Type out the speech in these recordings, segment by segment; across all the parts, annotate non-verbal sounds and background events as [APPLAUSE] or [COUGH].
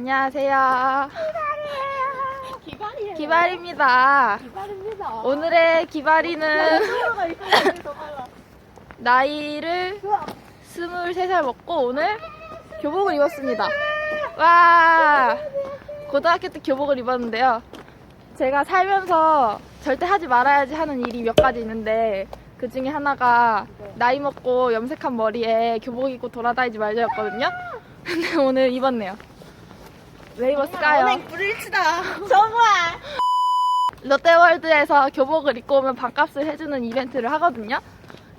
안녕하세요. 기발이에요. 기발입니다. 기발입니다. 오늘의 기발이는. 나이를 23살 먹고 오늘 교복을 입었습니다. 와! 고등학교 때 교복을 입었는데요. 제가 살면서 절대 하지 말아야지 하는 일이 몇 가지 있는데 그 중에 하나가 나이 먹고 염색한 머리에 교복 입고 돌아다니지 말자였거든요. 근데 오늘 입었네요. 왜 입었을까요? 불일치다. 정말. 롯데월드에서 교복을 입고 오면 반값을 해주는 이벤트를 하거든요.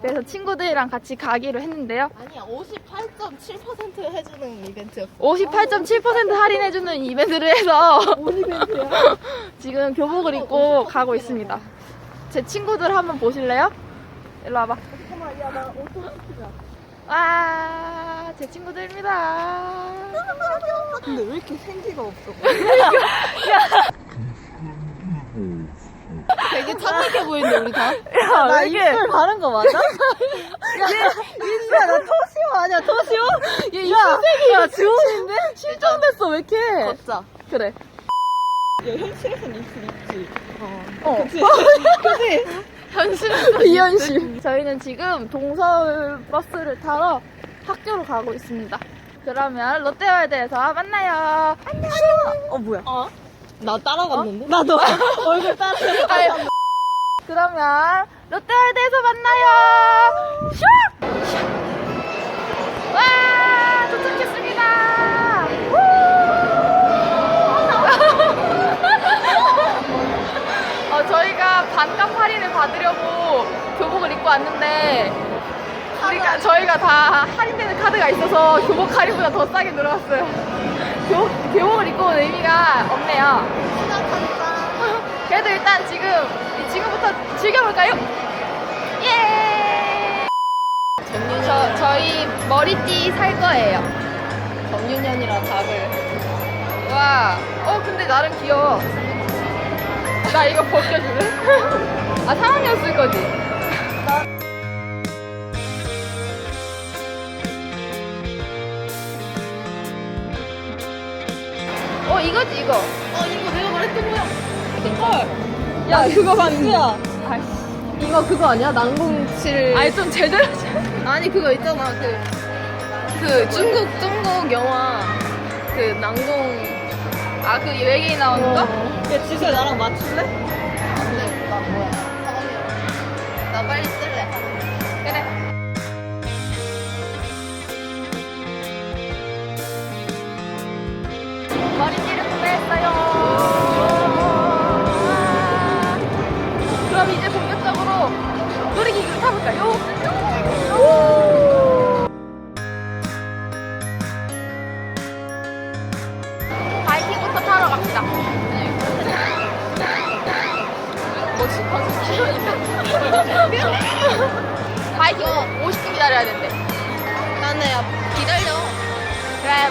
그래서 친구들이랑 같이 가기로 했는데요. 아니야, 58.7% 해주는 이벤트였어. 58.7% 할인해주는 이벤트를 해서 뭔 이벤트야? [LAUGHS] 지금 교복을 입고 가고 있습니다. 제 친구들 한번 보실래요? 일로 와봐. 잠깐만, 야, 나 옷좀 시키자. 와, 제 친구들입니다. [LAUGHS] 근데 왜 이렇게 생기가 없어? 되게 착각해 보이는데, 우리 다? 야, 나왜 이게 입술 바른 거 맞아? [LAUGHS] 야, 민수야, 나 토시오 아니야, 토시오? 얘 입술색이 야, 지원인데? 실종됐어, 왜 이렇게? 걷자. 그래. 야, 현실에선 입술 있지. 어. 그치? 그치? 현실은 비현실. 저희는 지금 동서울 버스를 타러 학교로 가고 있습니다. 그러면 롯데월드에서 만나요. 안녕. 어, 뭐야? 어? 나 따라갔는데? 나도. [LAUGHS] 얼굴 따라. [LAUGHS] 아유. 그러면 롯데월드에서 만나요. 슉! 슉! 와 도착했습니다. 우! [LAUGHS] 어, 저희가 반값 할인을 받으려고 교복을 입고 왔는데 우리가 저희가 다 할인되는 카드가 있어서 교복 할인보다 더 싸게 들어왔어요. 교복, 교복을 입고 온 의미가 없네요. 그래도 일단 지금 지금부터 즐겨볼까요? 예! 저 저희 머리띠 살 거예요. 정윤현이랑 답을. 와, 어 근데 나름 귀여워. 나 이거 벗겨줄래? [LAUGHS] 아 3학년 쓸 거지? 이거지 이거. 어, 이거 내가 말했던 거야. 헐. 야 그거. 아이씨. 이거 그거 아니야? 난공칠. 아니 좀 제대로. 아니 그거 있잖아 그, 그 중국 중국 영화 그 난공 아 그 외계인 나오는 거? 야 지수야 나랑 맞출래?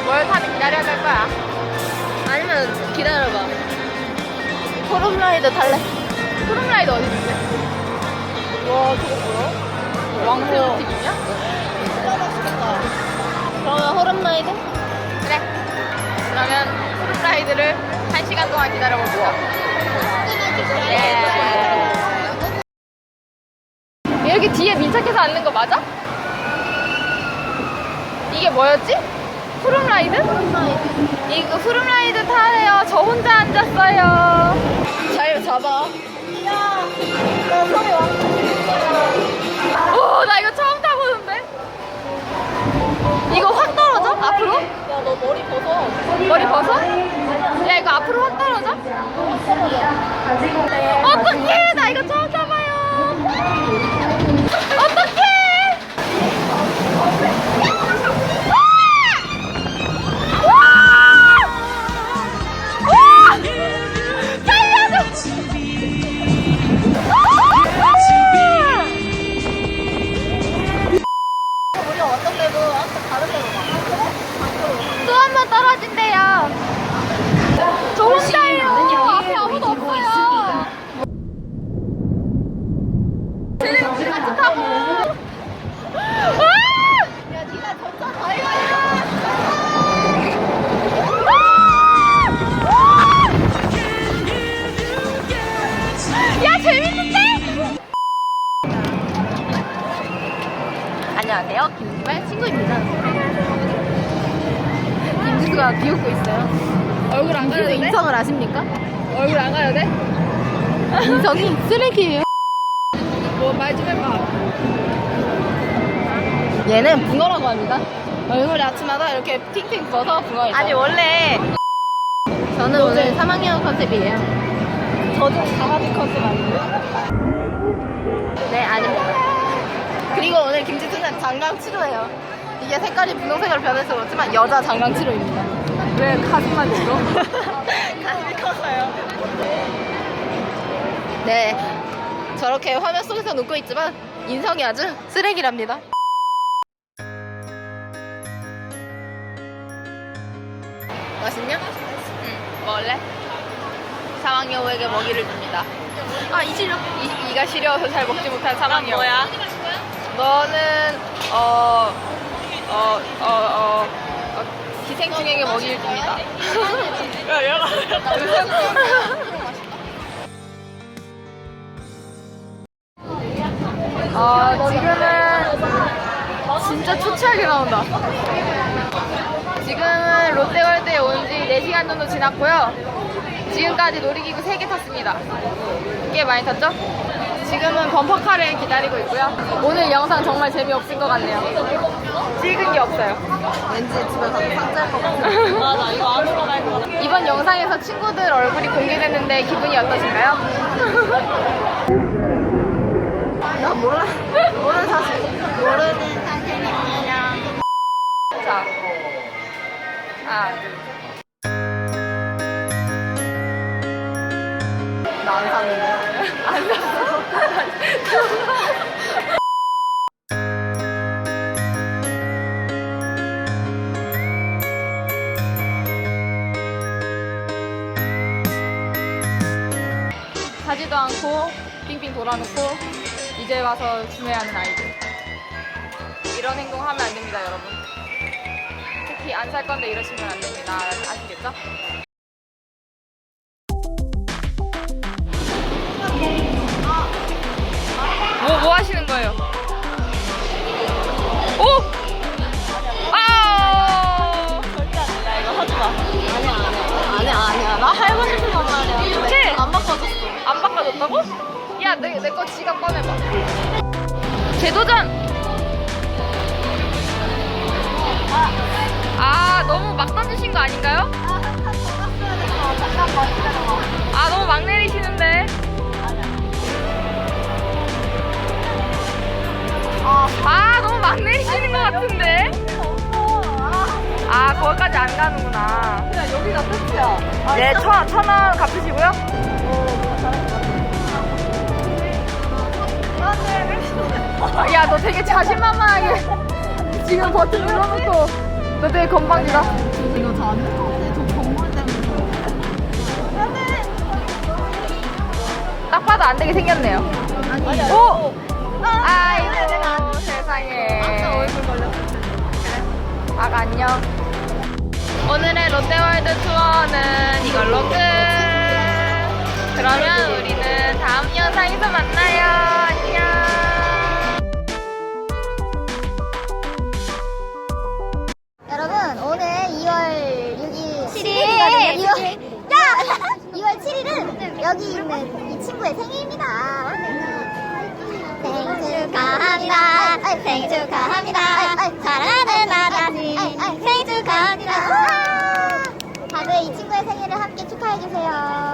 뭘 타든 기다려야 될 거야. 아니면 기다려봐 호름라이더 탈래. 호름라이더 어디 있는데? 와, 저거 뭐야? 왕새우 튀김이야? 진짜 맛있겠다 그러면 호름라이드? 그래. 그러면 호름라이드를 한 시간 동안 기다려봅시다. 예. 여기 뒤에 밀착해서 앉는 거 맞아? 이게 뭐였지? 후름라이드? 이거 후름라이드 타래요. 저 혼자 앉았어요. 잘 잡아 오, 나 이거 처음 타보는데? 이거 확 떨어져? 앞으로? 야 너 머리 벗어 머리 벗어? 야, 이거 앞으로 확 떨어져? 어떡해! 나 이거 처음 타봐요. 떨어진대요. 가려도 돼? 인성이 쓰레기예요. 뭐말 좀 해봐. 얘는 붕어라고 합니다. 얼굴이 아침마다 이렇게 팅팅 부어서 붕어예요. 아니 원래 저는 오늘 3학년 컨셉이에요. 저좀 강아지 컨셉 아닌데? 네, 아닙니다. 그리고 오늘 김지수는 장강 치료예요. 이게 색깔이 분홍색으로 변해서 그렇지만 여자 장강 치료입니다. 왜 가슴만 찍어? [LAUGHS] 가슴이 컸어요. 네. 저렇게 화면 속에서 웃고 있지만 인성이 아주 쓰레기랍니다. 맛있냐? 응 먹을래? 3학년 후에게 먹이를 줍니다. 아 이 시려 이, 이가 시려워서 잘 먹지 못한 3학년. 뭐야? 너는 어, 어, 어, 어, 어, 기생충에게 먹이를 줍니다. 야 얘가 어, [LAUGHS] 지금은 진짜 초췌하게 나온다. 지금은 롯데월드에 온 지 4시간 정도 지났고요. 지금까지 놀이기구 3개 탔습니다. 꽤 많이 탔죠? 지금은 범퍼카를 기다리고 있고요. 오늘 영상 정말 재미없을 것 같네요. 찍은 게 없어요. 왠지 집에 가서 상자할 것 같아요. [LAUGHS] 맞아 이거 안 올라갈 거 같아 이번 영상에서 친구들 얼굴이 공개됐는데 기분이 어떠신가요? [LAUGHS] 나 몰라. 모르는 사실. 모르는 사실입니다. 자. 아. 나안 샀는 사지도 않고 빙빙 돌아놓고 이제 와서 구매하는 아이들. 이런 행동 하면 안 됩니다 여러분. 특히 안 살 건데 이러시면 안 됩니다. 아시겠죠? 야 내 내 거 지갑 꺼내봐 재도전! 아, 너무 막 던지신 거 아닌가요? 아, 너무 막 내리시는데. 아, 너무 막 내리시는 것 같은데. 아, 거기까지 안 가는구나. 야 여기가 끝이야 네, 천, 천원 갚으시고요. 야, 너 되게 자신만만하게 지금 버튼 눌러놓고 너 되게 건방지다. 이거 저 건물 때문에 딱 봐도 안 되게 생겼네요. 아니 오! 아, 아이고, 세상에. 아까 얼굴 걸렸어 박 안녕. 오늘의 롯데월드 투어는 이걸로 끝. 그러면 우리는 다음 영상에서 만나요. 여기 있는 이 친구의 생일입니다. 생일 축하합니다. 생일 축하합니다. 사랑하는 나라님 생일 축하합니다. 다들 이 친구의 생일을 함께 축하해주세요.